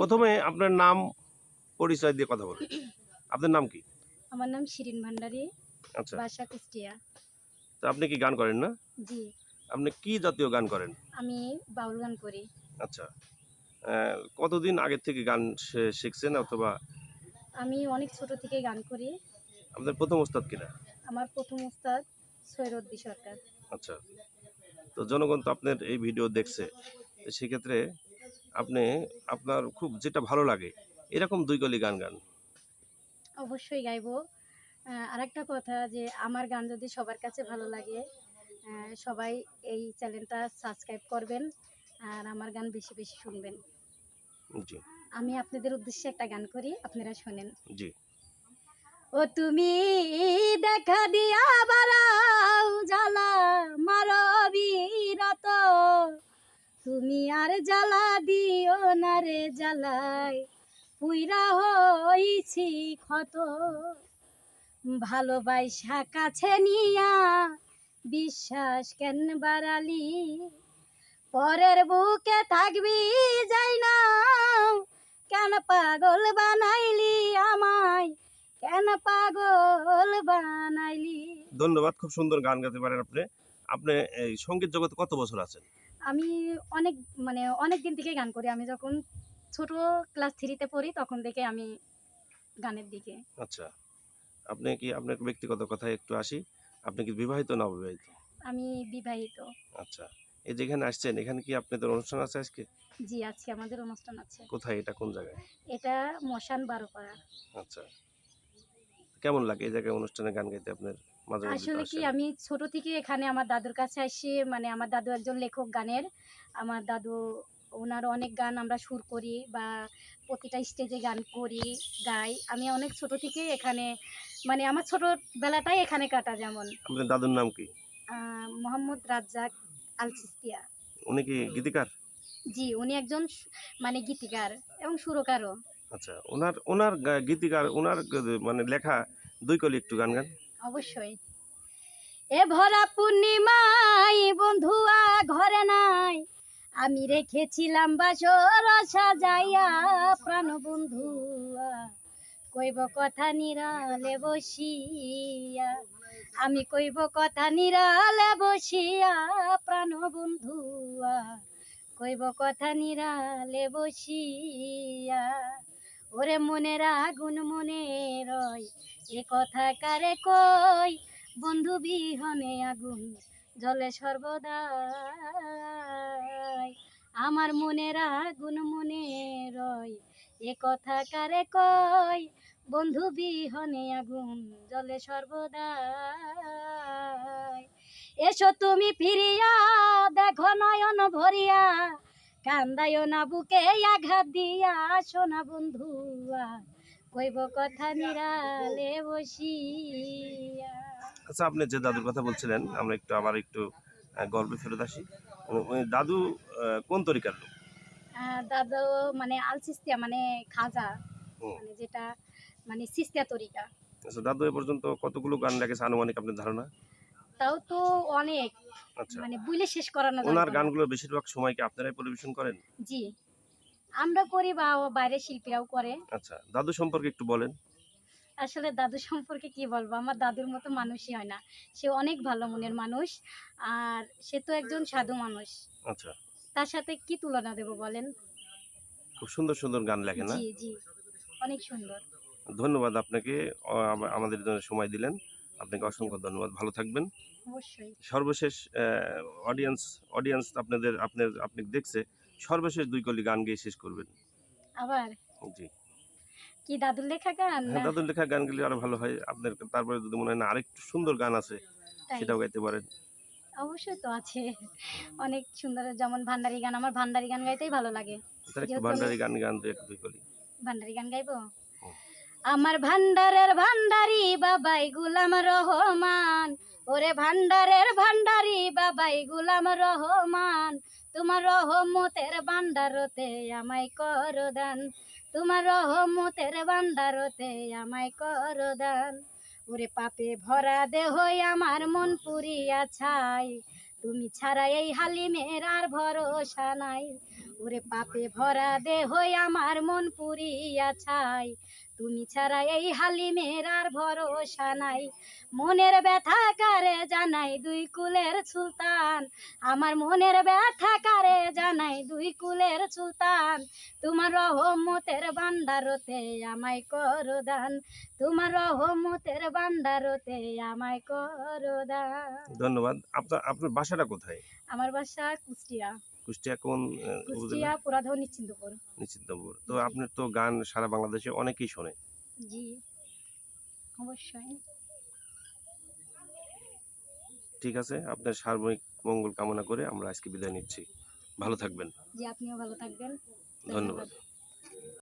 প্রথমে আপনার নাম পরিচয় দিয়ে কথা বলুন। আপনার নাম কি? আমার নাম শিরিন ভান্ডারি আচ্ছা। বাসা কুষ্টিয়া। তো আপনি কি গান করেন না? জি। আপনি কি জাতীয় গান করেন? আমি বাউল গান করি। আচ্ছা। কতদিন আগের থেকে গান শিখছেন অথবা? আমি অনেক ছোট থেকে গান করি। আপনার প্রথম ওস্তাদ কিনা? আমার প্রথম উস্তাদ সৈরদ্দি সরকার। আচ্ছা। তো জনগণ তো আপনার এই ভিডিও দেখছে। সেক্ষেত্রে আপনি আপনার খুব যেটা ভালো লাগে এরকম দুই কলি গান গান। অবশ্যই গাইবো। আর একটা কথা যে আমার গান যদি সবার কাছে ভালো লাগে সবাই এই চ্যানেলটা সাবস্ক্রাইব করবেন আর আমার গান বেশি বেশি শুনবেন। জি। আমি আপনাদের উদ্দেশ্যে একটা গান করি আপনারা শোনেন। জি। ও তুমি দেখা দিয়া বারাও জ্বালা তুমি আর জ্বালা দিও না রে জ্বালাই পুইরা হইছি ক্ষত। ভালোবাসা কাছে নিয়া বিশ্বাস কেন বাড়ালি? পরের বুকে থাকবি যাই না কেন পাগল বানাইলি আমায়? কেন পাগল বানাইলি? ধন্যবাদ, খুব সুন্দর গান গাইতে পারেন আপনি। আপনি এই সংগীত জগতে কত বছর আছেন? আমি অনেক মানে অনেক দিন থেকে গান করি। আমি যখন ছোট ক্লাস থ্রিতে পড়ি তখন থেকে আমি গানের দিকে। আচ্ছা। আপনি কি আপনার ব্যক্তিগত কথায় একটু আসি? আপনি কি বিবাহিত না অবিবাহিত? আমি বিবাহিত। আচ্ছা। এই যেখানে আসছেন এখানে কি আপনাদের অনুষ্ঠান আছে আজকে? জি আজকে আমাদের অনুষ্ঠান আছে। কোথায়? এটা কোন জায়গায়? এটা মশান বারোপাড়া। আচ্ছা। কেমন লাগে এই জায়গায় অনুষ্ঠানে গান গাইতে আপনার মাঝে আসলে কি আমি ছোট থেকে এখানে আমার দাদুর কাছে আসি মানে আমার দাদু একজন লেখক গানের। আমার দাদু ওনার অনেক গান আমরা সুর করি বা প্রতিটা স্টেজে গান করি গাই। আমি অনেক ছোট থেকে এখানে মানে আমার ছোটবেলাটাই এখানে কাটা যেমন। আপনার দাদুর নাম কি? মোহাম্মদ রাজ্জাক আল সিস্তিয়া উনি কি গীতিকার? জি উনি একজন মানে গীতিকার এবং সুরকারও। আচ্ছা ওনার ওনার গীতিকার, ওনার মানে লেখা দুই কলি একটু গান গান। অবশ্যই। এ ভরা পূর্ণিমাই বন্ধুয়া ঘরে নাই। আমি রেখেছিলাম বাসর সাজাইয়া প্রাণ বন্ধুয়া। কইব কথা নিরালে বসিয়া, আমি কইব কথা নিরালে বসিয়া প্রাণ বন্ধুয়া। কইব কথা নিরালে বসিয়া ওরে মনের আগুন মনে রয়, এ কথা কারে কই? বন্ধু বিহনে আগুন জলে সর্বদাই। আমার মনের আগুন মনে রয়, এ কথা কারে কই? বন্ধু বিহনে আগুন জলে সর্বদাই। এসো তুমি ফিরিয়া, দেখো নয়ন ভরিয়া কান্দায় না বুকে আঘাত দিয়া সোনা বন্ধুয়া কইব কথা নিরালে বসিয়া। আচ্ছা আপনি যে দাদুর কথা বলছিলেন আমরা একটু আবার একটু গল্পে ফেরত আসি। দাদু কোন তরিকার লোক? দাদু মানে আল সিস্তিয়া মানে খাজা মানে যেটা মানে সিস্তিয়া তরিকা। আচ্ছা দাদু এ পর্যন্ত কতগুলো গান লেগেছে আনুমানিক আপনার ধারণা? তাও তো অনেক। আচ্ছা। মানে বুঝলে শেষ করানো যাবে ওনার গানগুলো বেশিরভাগ সময় কি আপনারাই পরিবেশন করেন? জি। আমরা করি বা ও বাইরের শিল্পীরাও করে। আচ্ছা দাদু সম্পর্কে একটু বলেন। আসলে দাদু সম্পর্কে কি বলব? আমার দাদুর মতো মানুষই হয় না। সে অনেক ভালো মনের মানুষ আর সে তো একজন সাধু মানুষ। আচ্ছা। তার সাথে কি তুলনা দেব বলেন? খুব সুন্দর সুন্দর গান লেখেন না? জি জি। অনেক সুন্দর। ধন্যবাদ আপনাকে আমাদের জন্য সময় দিলেন। আপনাকে অসংখ্য ধন্যবাদ। ভালো থাকবেন। অবশ্যই। সর্বশেষ অডিয়েন্স অডিয়েন্স আপনাদের আপনার আপনি দেখছে সর্বশেষ দুই কলি গান গেয়ে শেষ করবেন। আবার? জি। কি দাদুর লেখা গান? হ্যাঁ? দাদুর লেখা গান গেলে আরও ভালো হয়। আপনার তারপরে যদি মনে হয় না আরেকটু সুন্দর গান আছে সেটাও গাইতে পারেন। অবশ্যই তো আছে। অনেক সুন্দর যেমন ভান্ডারি গান আমার ভান্ডারি গান গাইতেই ভালো লাগে। ভান্ডারি গান গান দুই কলি। ভান্ডারি গান গাইবো। আমার ভান্ডারের ভান্ডারি বাবাই গুলাম রহমান। ওরে ভান্ডারের ভান্ডারি বাবাই গুলাম রহমান। তোমার রহমতের ভান্ডারতে আমায় কর দান তোমার রহমতের ভান্ডারতে আমায় কর দান ওরে পাপে ভরা দেহ আমার মন পুরিয়া ছাই। তুমি ছাড়া এই হালিমের আর ভরসা নাই। ওরে পাপে ভরা দেহ আমার মন পুরিয়া ছাই। তুমি ছাড়া এই হালিমের আর ভরসা নাই। মনের ব্যথা কারে জানাই দুই কুলের সুলতান? আমার মনের ব্যথা কারে জানাই দুই কুলের সুলতান? তোমার রহমতের বান্দারতে আমায় করো দান। তোমার রহমতের বান্দারতে আমায় করো দান। ধন্যবাদ। আপনার আপনার বাসাটা কোথায়? আমার বাসা কুষ্টিয়া। কুষ্টিয়া কোন কুষ্টিয়া পুরাধন নিশ্চিন্তপুর। নিশ্চিন্তপুর। তো আপনার তো গান সারা বাংলাদেশে অনেকেই শোনে। জি অবশ্যই। ঠিক আছে আপনার সার্বিক মঙ্গল কামনা করে আমরা আজকে বিদায় নিচ্ছি। ভালো থাকবেন। জি আপনিও ভালো থাকবেন। ধন্যবাদ।